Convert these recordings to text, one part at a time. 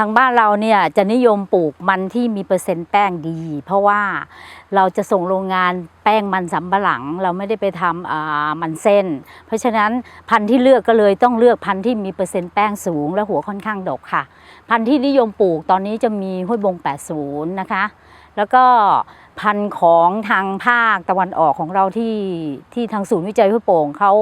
ทางบ้านเราเนี่ยจะนิยมปลูกมันที่มีเปอร์เซ็นต์แป้งดี เพราะว่าเราจะส่งโรงงานแป้งมันสำปะหลัง เราไม่ได้ไปทำมันเส้น เพราะฉะนั้นพันธุ์ที่เลือกก็เลยต้องเลือกพันธุ์ที่มีเปอร์เซ็นต์แป้งสูงและหัวค่อนข้างดกค่ะ พันธุ์ที่นิยมปลูกตอนนี้จะมีห้วยบง 80 นะคะ แล้วก็พันธุ์ของทางภาคตะวันออกของเราที่ที่ทางศูนย์วิจัยห้วยโป่งเขา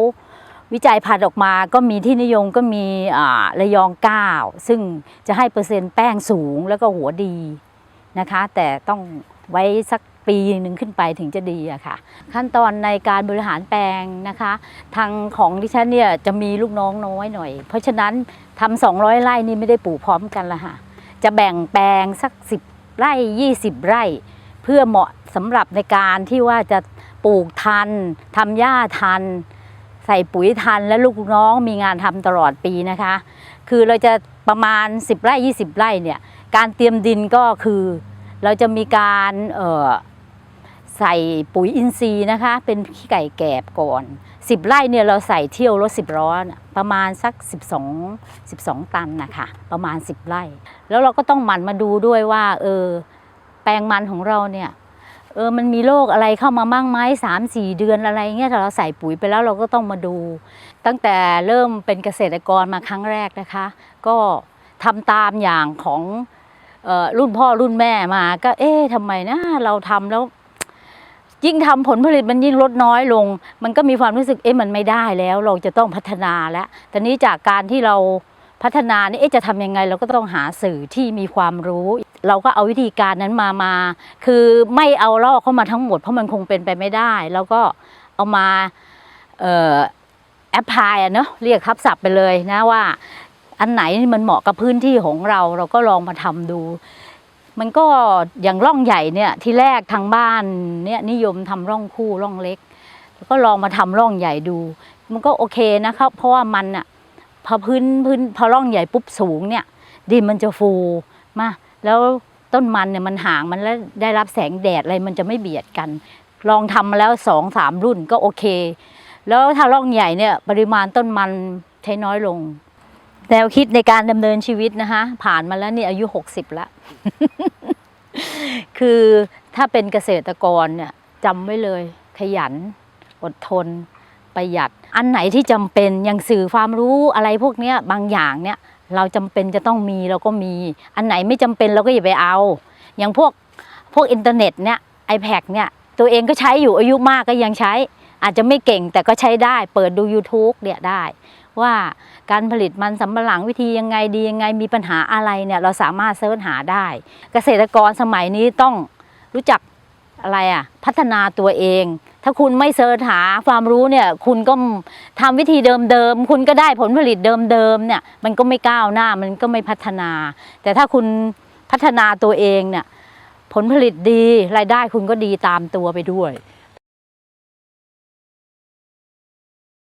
วิจัยพันออกมาก็มีที่นิยมก็มีอ่าระยอง9ซึ่งจะให้เปอร์เซ็นต์แป้งสูงแล้วก็หัวดีนะคะ แต่ต้องไว้สักปีหนึ่งขึ้นไปถึงจะดีอะค่ะ ขั้นตอนในการบริหารแปลงนะคะ ทางของดิฉันเนี่ยจะมีลูกน้องน้อยหน่อย เพราะฉะนั้นทำ200 ไร่นี่ไม่ได้ปลูกพร้อมกันละค่ะ จะแบ่งแปลงสัก 10 ไร่ 20 ไร่ เพื่อเหมาะสำหรับในการที่ว่าจะปลูกทันทำหญ้าทัน ใส่ปุ๋ยทันและลูกน้องมีงานทำตลอดปีนะคะ คือเราจะประมาณ 10 ไร่ 20 ไร่เนี่ยการเตรียมดินก็คือ เราจะมีการใส่ปุ๋ยอินทรีย์นะคะ เป็นขี้ไก่แกบก่อน 10 ไร่เนี่ยเราใส่เที่ยวรถ10ล้อนประมาณสัก 12 12 ตันนะคะประมาณ 10 ไร่ แล้วเราก็ต้องหมั่นมาดูด้วยว่าเออแปลงมันของเราเนี่ย เออมันมีโรคอะไรเข้ามาบ้างไหมสามสี่เดือนอะไรเงี้ยถ้าเราใส่ปุ๋ยไปแล้วเราก็ต้องมาดู ตั้งแต่เริ่มเป็นเกษตรกรมาครั้งแรกนะคะ ก็ทำตามอย่างของออรุ่นพ่อรุ่นแม่มาก็ เอ๊ะทำไมนะเราทำแล้ว ยิ่งทำผลผลิตมันยิ่งลดน้อยลง มันก็มีความรู้สึกเอ๊ะมันไม่ได้แล้ว เราจะต้องพัฒนาแล้วแต่นี้จากการที่เรา พัฒนานี่จะทำยังไงเราก็ต้องหาสื่อที่มีความรู้ เราก็เอาวิธีการนั้นมามา คือไม่เอาลอกเข้ามาทั้งหมดเพราะมันคงเป็นไปไม่ได้ แล้วก็เอามาแอปพลายอะเนาะเรียกทับศัพท์ไปเลยนะว่า อันไหนมันเหมาะกับพื้นที่ของเราเราก็ลองมาทำดู มันก็อย่างร่องใหญ่เนี่ยที่แรกทางบ้านเนี่ยนิยมทำร่องคู่ร่องเล็ก แล้วก็ลองมาทำร่องใหญ่ดู มันก็โอเคนะครับ เพราะว่ามันอะ พอพื้นพื้นพอร่องใหญ่ปุ๊บสูงเนี่ยดินมันจะฟูมาแล้วต้นมันเนี่ยมันห่างมันแล้วได้รับแสงแดดอะไรมันจะไม่เบียดกัน ลองทำมาแล้วสองสามรุ่นก็โอเค แล้วถ้าร่องใหญ่เนี่ยปริมาณต้นมันใช้น้อยลงแนวคิดในการดำเนินชีวิตนะคะ ผ่านมาแล้วนี่อายุ 60แล้ว คือถ้าเป็นเกษตรกรเนี่ยจำไว้เลย ขยัน อดทน ประหยัด อันไหนที่จำเป็นอย่างสื่อความรู้อะไรพวกเนี้ยบางอย่างเนี่ยเราจำเป็นจะต้องมีเราก็มี อันไหนไม่จำเป็นเราก็อย่าไปเอา อย่างพวกพวกอินเทอร์เน็ตเนี่ย iPad เนี่ยตัวเองก็ใช้อยู่อายุมากก็ยังใช้ อาจจะไม่เก่งแต่ก็ใช้ได้ เปิดดู YouTube เนี่ยได้ ว่าการผลิตมันสำปะหลังวิธียังไงดียังไงมีปัญหาอะไรเนี่ยเราสามารถเสิร์ชหาได้ เกษตรกรสมัยนี้ต้องรู้จักอะไรอะพัฒนาตัวเอง ถ้าคุณไม่เสิร์ชหาความรู้เนี่ย คุณก็ทำวิธีเดิมๆ คุณก็ได้ผลผลิตเดิมๆเนี่ย มันก็ไม่ก้าวหน้า มันก็ไม่พัฒนา แต่ถ้าคุณพัฒนาตัวเองเนี่ย ผลผลิตดีรายได้คุณก็ดีตามตัวไปด้วย